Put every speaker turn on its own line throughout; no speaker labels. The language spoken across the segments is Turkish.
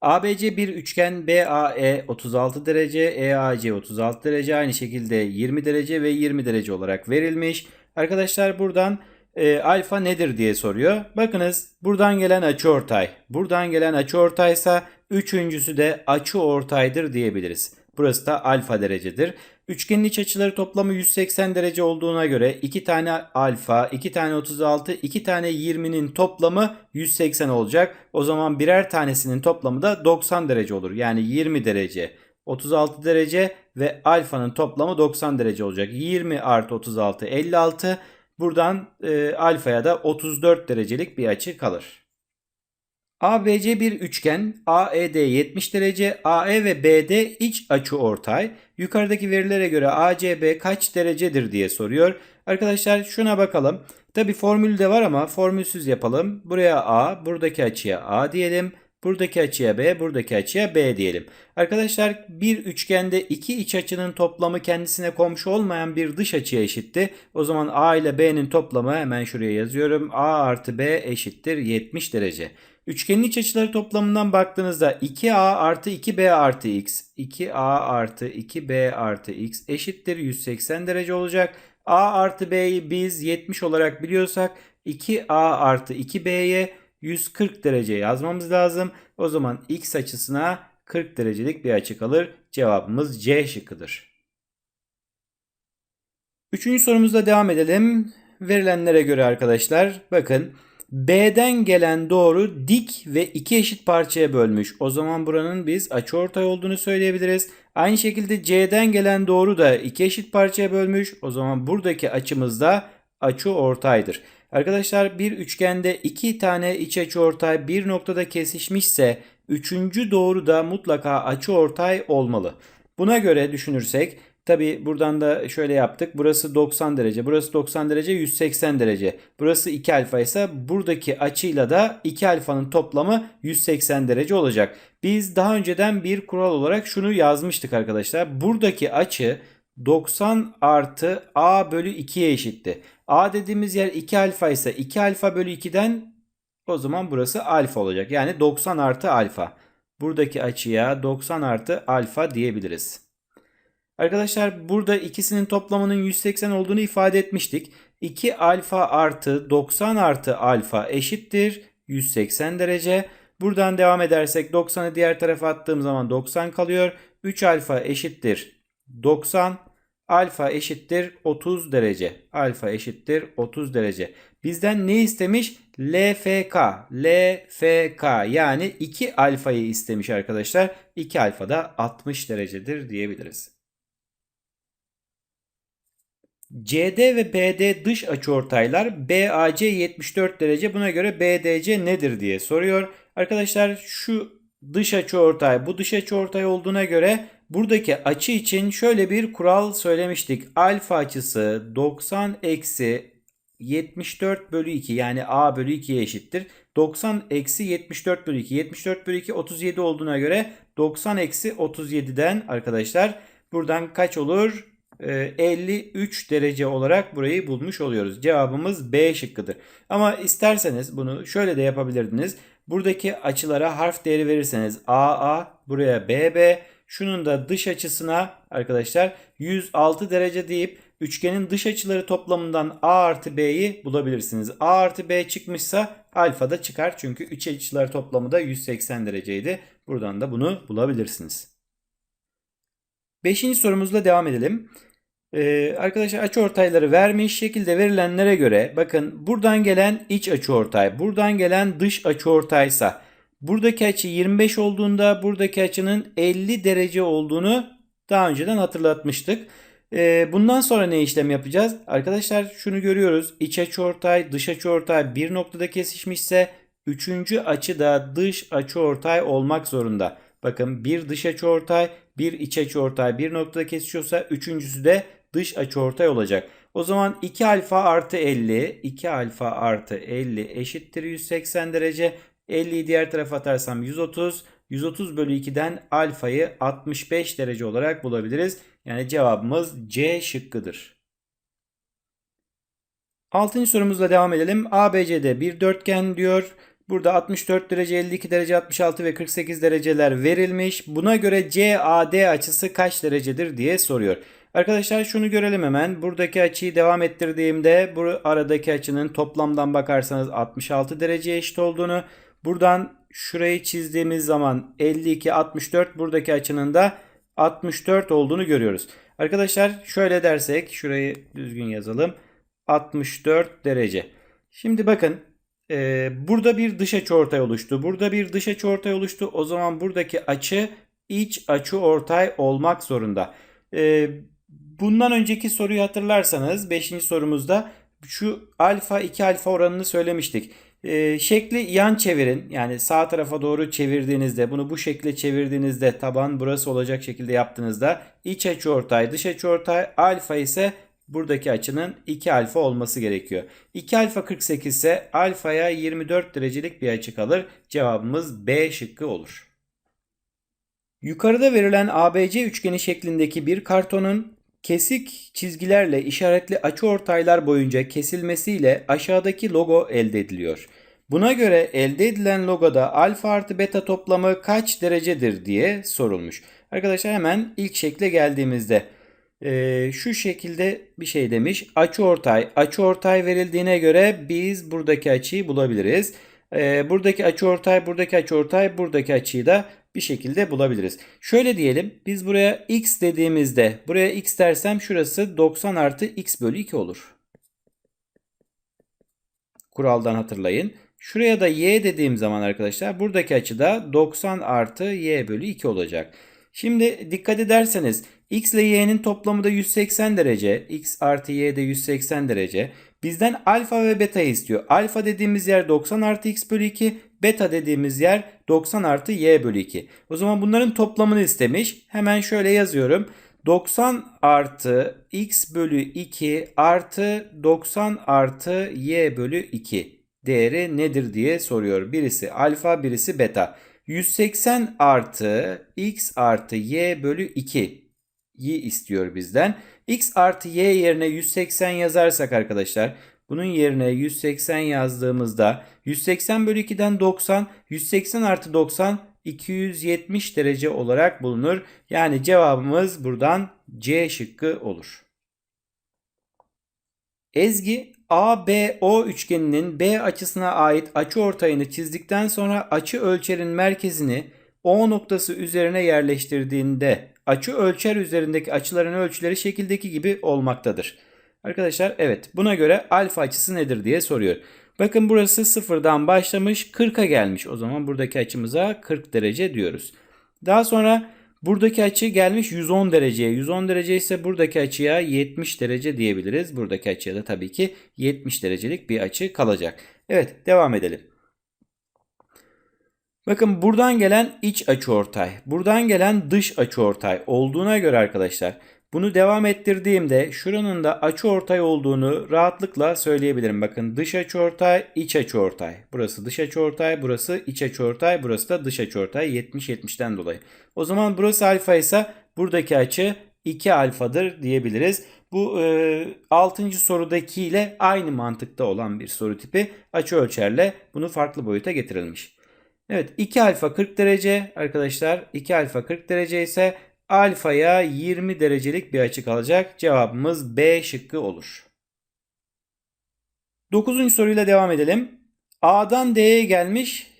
ABC bir üçgen BAE 36 derece, EAC 36 derece aynı şekilde 20 derece ve 20 derece olarak verilmiş. Arkadaşlar buradan e, alfa nedir diye soruyor. Bakınız buradan gelen açıortay. Buradan gelen açıortaysa üçüncüsü de açıortaydır diyebiliriz. Burası da alfa derecedir. Üçgenin iç açıları toplamı 180 derece olduğuna göre 2 tane alfa, 2 tane 36, 2 tane 20'nin toplamı 180 olacak. O zaman birer tanesinin toplamı da 90 derece olur. Yani 20 derece, 36 derece ve alfanın toplamı 90 derece olacak. 20 artı 36 56. Buradan e, alfaya da 34 derecelik bir açı kalır. ABC bir üçgen, AED 70 derece, AE ve BD iç açı ortay. Yukarıdaki verilere göre ACB kaç derecedir diye soruyor. Arkadaşlar şuna bakalım. Tabi formül de var ama formülsüz yapalım. Buraya A, buradaki açıya A diyelim. Buradaki açıya B, buradaki açıya B diyelim. Arkadaşlar bir üçgende iki iç açının toplamı kendisine komşu olmayan bir dış açıya eşitti. O zaman A ile B'nin toplamı hemen şuraya yazıyorum. A artı B eşittir 70 derece. Üçgenin iç açıları toplamından baktığınızda 2A artı 2B artı X, 2A artı 2B artı X eşittir 180 derece olacak. A artı B'yi biz 70 olarak biliyorsak 2A artı 2B'ye 140 derece yazmamız lazım. O zaman X açısına 40 derecelik bir açı kalır. Cevabımız C şıkkıdır. Üçüncü sorumuzla devam edelim. Verilenlere göre arkadaşlar bakın B'den gelen doğru dik ve iki eşit parçaya bölmüş. O zaman buranın biz açıortay olduğunu söyleyebiliriz. Aynı şekilde C'den gelen doğru da iki eşit parçaya bölmüş. O zaman buradaki açımız da açıortaydır. Arkadaşlar bir üçgende iki tane iç açıortay bir noktada kesişmişse üçüncü doğru da mutlaka açıortay olmalı. Buna göre düşünürsek Tabi buradan da şöyle yaptık. Burası 90 derece. Burası 90 derece 180 derece. Burası 2 alfa ise buradaki açıyla da 2 alfanın toplamı 180 derece olacak. Biz daha önceden bir kural olarak şunu yazmıştık arkadaşlar. Buradaki açı 90 artı a bölü 2'ye eşitti. A dediğimiz yer 2 alfa ise 2 alfa bölü 2'den o zaman burası alfa olacak. Yani 90 artı alfa. Buradaki açıya 90 artı alfa diyebiliriz. Arkadaşlar burada ikisinin toplamının 180 olduğunu ifade etmiştik. 2 alfa artı 90 artı alfa eşittir 180 derece. Buradan devam edersek 90'ı diğer tarafa attığım zaman 90 kalıyor. 3 alfa eşittir 90. Alfa eşittir 30 derece. Alfa eşittir 30 derece. Bizden ne istemiş? LFK. LFK yani 2 alfayı istemiş arkadaşlar. 2 alfa da 60 derecedir diyebiliriz. CD ve BD dış açıortaylar BAC 74 derece. Buna göre BDC nedir diye soruyor. Arkadaşlar şu dış açıortay bu dış açıortay olduğuna göre buradaki açı için şöyle bir kural söylemiştik. Alfa açısı 90 eksi 74 bölü 2 yani A bölü 2'ye eşittir. 90 eksi 74 bölü 2. 74 bölü 2 37 olduğuna göre 90 eksi 37'den arkadaşlar buradan kaç olur? 53 ee, derece olarak burayı bulmuş oluyoruz. Cevabımız B şıkkıdır. Ama isterseniz bunu şöyle de yapabilirdiniz. Buradaki açılara harf değeri verirseniz AA, buraya BB, şunun da dış açısına arkadaşlar 106 derece deyip üçgenin dış açıları toplamından A artı B'yi bulabilirsiniz. A artı B çıkmışsa alfa da çıkar. Çünkü üç açılar toplamı da 180 dereceydi. Buradan da bunu bulabilirsiniz. Beşinci sorumuzla devam edelim. Ee, arkadaşlar açıortayları vermiş şekilde verilenlere göre bakın buradan gelen iç açıortay, buradan gelen dış açıortaysa buradaki açı 25 olduğunda buradaki açının 50 derece olduğunu daha önceden hatırlatmıştık. Ee, bundan sonra ne işlem yapacağız? Arkadaşlar şunu görüyoruz. İç açıortay, dış açıortay bir noktada kesişmişse üçüncü açı da dış açıortay olmak zorunda. Bakın bir dış açıortay, bir iç açıortay bir noktada kesişiyorsa üçüncüsü de dış açıortay olacak. O zaman 2 alfa artı 50, 2 alfa artı 50 eşittir 180 derece. 50'yi diğer tarafa atarsam 130. 130 bölü 2'den alfayı 65 derece olarak bulabiliriz. Yani cevabımız C şıkkıdır. Altıncı sorumuzla devam edelim. ABCD bir dörtgen diyor. Burada 64 derece, 52 derece, 66 ve 48 dereceler verilmiş. Buna göre CAD açısı kaç derecedir diye soruyor. Arkadaşlar şunu görelim hemen. Buradaki açıyı devam ettirdiğimde bu aradaki açının toplamdan bakarsanız 66 derece eşit olduğunu, buradan şurayı çizdiğimiz zaman 52 64 buradaki açının da 64 olduğunu görüyoruz. Arkadaşlar şöyle dersek şurayı düzgün yazalım. 64 derece. Şimdi bakın e, burada bir dış açı ortay oluştu. Burada bir dış açı ortay oluştu. O zaman buradaki açı iç açı ortay olmak zorunda. E, bundan önceki soruyu hatırlarsanız 5. sorumuzda şu alfa 2 alfa oranını söylemiştik. E, şekli yan çevirin. Yani sağ tarafa doğru çevirdiğinizde bunu bu şekilde çevirdiğinizde taban burası olacak şekilde yaptığınızda iç açı ortay dış açı ortay alfa ise buradaki açının 2 alfa olması gerekiyor. 2 alfa 48 ise alfaya 24 derecelik bir açı kalır. Cevabımız B şıkkı olur. Yukarıda verilen ABC üçgeni şeklindeki bir kartonun kesik çizgilerle işaretli açıortaylar boyunca kesilmesiyle aşağıdaki logo elde ediliyor. Buna göre elde edilen logoda alfa artı beta toplamı kaç derecedir diye sorulmuş. Arkadaşlar hemen ilk şekle geldiğimizde e, şu şekilde bir şey demiş. Açıortay, açıortay verildiğine göre biz buradaki açıyı bulabiliriz. E, buradaki açıortay, buradaki açıortay, buradaki açıyı da bir şekilde bulabiliriz. Şöyle diyelim biz buraya x dediğimizde buraya x dersem şurası 90 artı x bölü 2 olur. Kuraldan hatırlayın. Şuraya da y dediğim zaman arkadaşlar buradaki açı da 90 artı y bölü 2 olacak. Şimdi dikkat ederseniz x ile y'nin toplamı da 180 derece. x artı y de 180 derece. Bizden alfa ve beta istiyor. Alfa dediğimiz yer 90 artı x bölü 2. Beta dediğimiz yer 90 artı y bölü 2. O zaman bunların toplamını istemiş. Hemen şöyle yazıyorum. 90 artı x bölü 2 artı 90 artı y bölü 2 değeri nedir diye soruyor. Birisi alfa birisi beta. 180 artı x artı y bölü 2 yi istiyor bizden. X artı y yerine 180 yazarsak arkadaşlar bunun yerine 180 yazdığımızda 180 bölü 2'den 90 180 artı 90 270 derece olarak bulunur. Yani cevabımız buradan C şıkkı olur. Ezgi ABO üçgeninin B açısına ait açı ortayını çizdikten sonra açı ölçerin merkezini O noktası üzerine yerleştirdiğinde açı ölçer üzerindeki açıların ölçüleri şekildeki gibi olmaktadır. Arkadaşlar evet buna göre alfa açısı nedir diye soruyor. Bakın burası sıfırdan başlamış 40'a gelmiş. O zaman buradaki açımıza 40 derece diyoruz. Daha sonra buradaki açı gelmiş 110 dereceye. 110 derece ise buradaki açıya 70 derece diyebiliriz. Buradaki açıya da tabii ki 70 derecelik bir açı kalacak. Evet devam edelim. Bakın buradan gelen iç açıortay, buradan gelen dış açıortay olduğuna göre arkadaşlar bunu devam ettirdiğimde şuranın da açıortay olduğunu rahatlıkla söyleyebilirim. Bakın dış açıortay, iç açıortay. Burası dış açıortay, burası iç açıortay, burası da dış açıortay 70-70'ten dolayı. O zaman burası alfa ise buradaki açı 2 alfadır diyebiliriz. Bu e, 6. sorudaki ile aynı mantıkta olan bir soru tipi açı ölçerle bunu farklı boyuta getirilmiş. Evet 2 alfa 40 derece arkadaşlar 2 alfa 40 derece ise alfaya 20 derecelik bir açı kalacak. Cevabımız B şıkkı olur. 9. soruyla devam edelim. A'dan D'ye gelmiş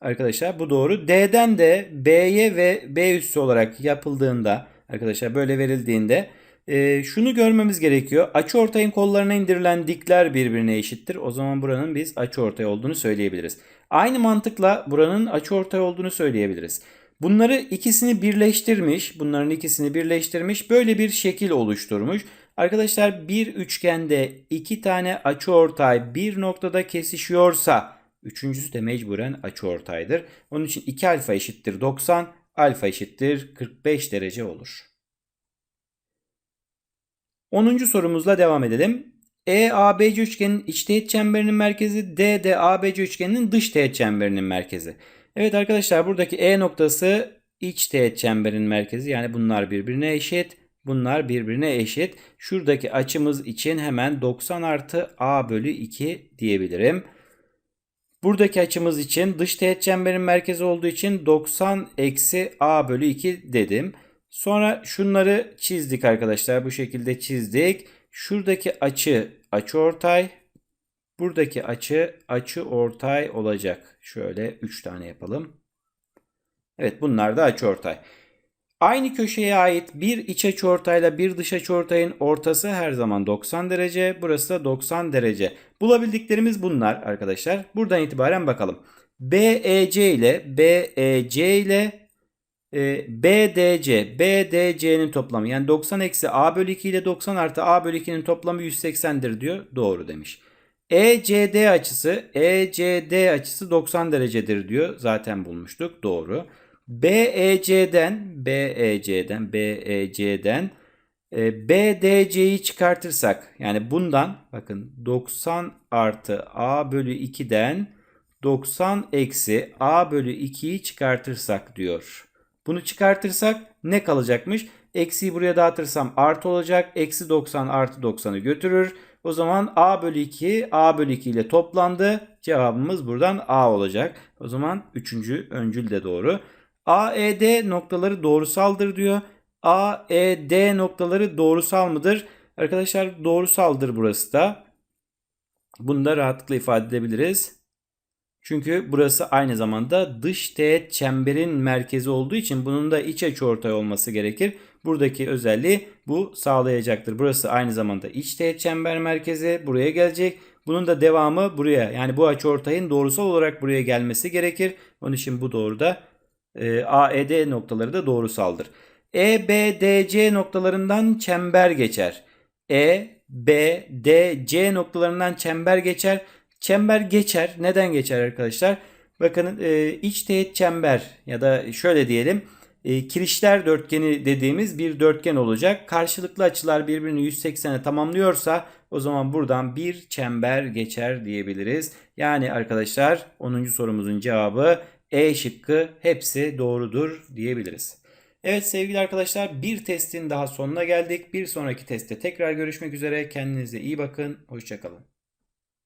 arkadaşlar bu doğru. D'den de B'ye ve B üssü olarak yapıldığında arkadaşlar böyle verildiğinde e, şunu görmemiz gerekiyor. Açı ortayın kollarına indirilen dikler birbirine eşittir. O zaman buranın biz açı ortay olduğunu söyleyebiliriz. Aynı mantıkla buranın açı ortay olduğunu söyleyebiliriz. Bunları ikisini birleştirmiş, bunların ikisini birleştirmiş, böyle bir şekil oluşturmuş. Arkadaşlar bir üçgende iki tane açıortay bir noktada kesişiyorsa üçüncüsü de mecburen açıortaydır. Onun için 2 alfa eşittir 90, alfa eşittir 45 derece olur. 10. sorumuzla devam edelim. EABC üçgeninin iç teğet çemberinin merkezi, D de ABC üçgeninin dış teğet çemberinin merkezi. Evet arkadaşlar buradaki E noktası iç teğet çemberin merkezi. Yani bunlar birbirine eşit. Bunlar birbirine eşit. Şuradaki açımız için hemen 90 artı A bölü 2 diyebilirim. Buradaki açımız için dış teğet çemberin merkezi olduğu için 90 eksi a bölü 2 dedim. Sonra şunları çizdik arkadaşlar. Bu şekilde çizdik. Şuradaki açı açıortay. Buradaki açı açı ortay olacak. Şöyle 3 tane yapalım. Evet bunlar da açıortay. Aynı köşeye ait bir iç açıortayla bir dış açıortayın ortası her zaman 90 derece. Burası da 90 derece. Bulabildiklerimiz bunlar arkadaşlar. Buradan itibaren bakalım. BEC ile BEC ile e, BDC, BDC'nin toplamı yani 90 eksi A bölü 2 ile 90 artı A bölü 2'nin toplamı 180'dir diyor. Doğru demiş. ECD açısı, ECD açısı 90 derecedir diyor. Zaten bulmuştuk. Doğru. BEC'den, BEC'den, BEC'den e, BDC'yi çıkartırsak yani bundan bakın 90 artı A bölü 2'den 90 eksi A bölü 2'yi çıkartırsak diyor. Bunu çıkartırsak ne kalacakmış? Eksiyi buraya dağıtırsam artı olacak. Eksi 90 artı 90'ı götürür. O zaman A bölü 2 A bölü 2 ile toplandı. Cevabımız buradan A olacak. O zaman üçüncü öncül de doğru. AED noktaları doğrusaldır diyor. AED noktaları doğrusal mıdır? Arkadaşlar doğrusaldır burası da. Bunu da rahatlıkla ifade edebiliriz. Çünkü burası aynı zamanda dış teğet çemberin merkezi olduğu için bunun da iç açıortay olması gerekir. Buradaki özelliği bu sağlayacaktır. Burası aynı zamanda iç teğet çember merkezi buraya gelecek. Bunun da devamı buraya yani bu açıortayın doğrusal olarak buraya gelmesi gerekir. Onun için bu doğruda e, AED noktaları da doğrusaldır. EBDC noktalarından çember geçer. E, B, D, C noktalarından çember geçer. Çember geçer. Neden geçer arkadaşlar? Bakın e, iç teğet çember ya da şöyle diyelim e, kirişler dörtgeni dediğimiz bir dörtgen olacak. Karşılıklı açılar birbirini 180'e tamamlıyorsa o zaman buradan bir çember geçer diyebiliriz. Yani arkadaşlar 10. sorumuzun cevabı E şıkkı hepsi doğrudur diyebiliriz. Evet sevgili arkadaşlar bir testin daha sonuna geldik. Bir sonraki testte tekrar görüşmek üzere. Kendinize iyi bakın. Hoşçakalın.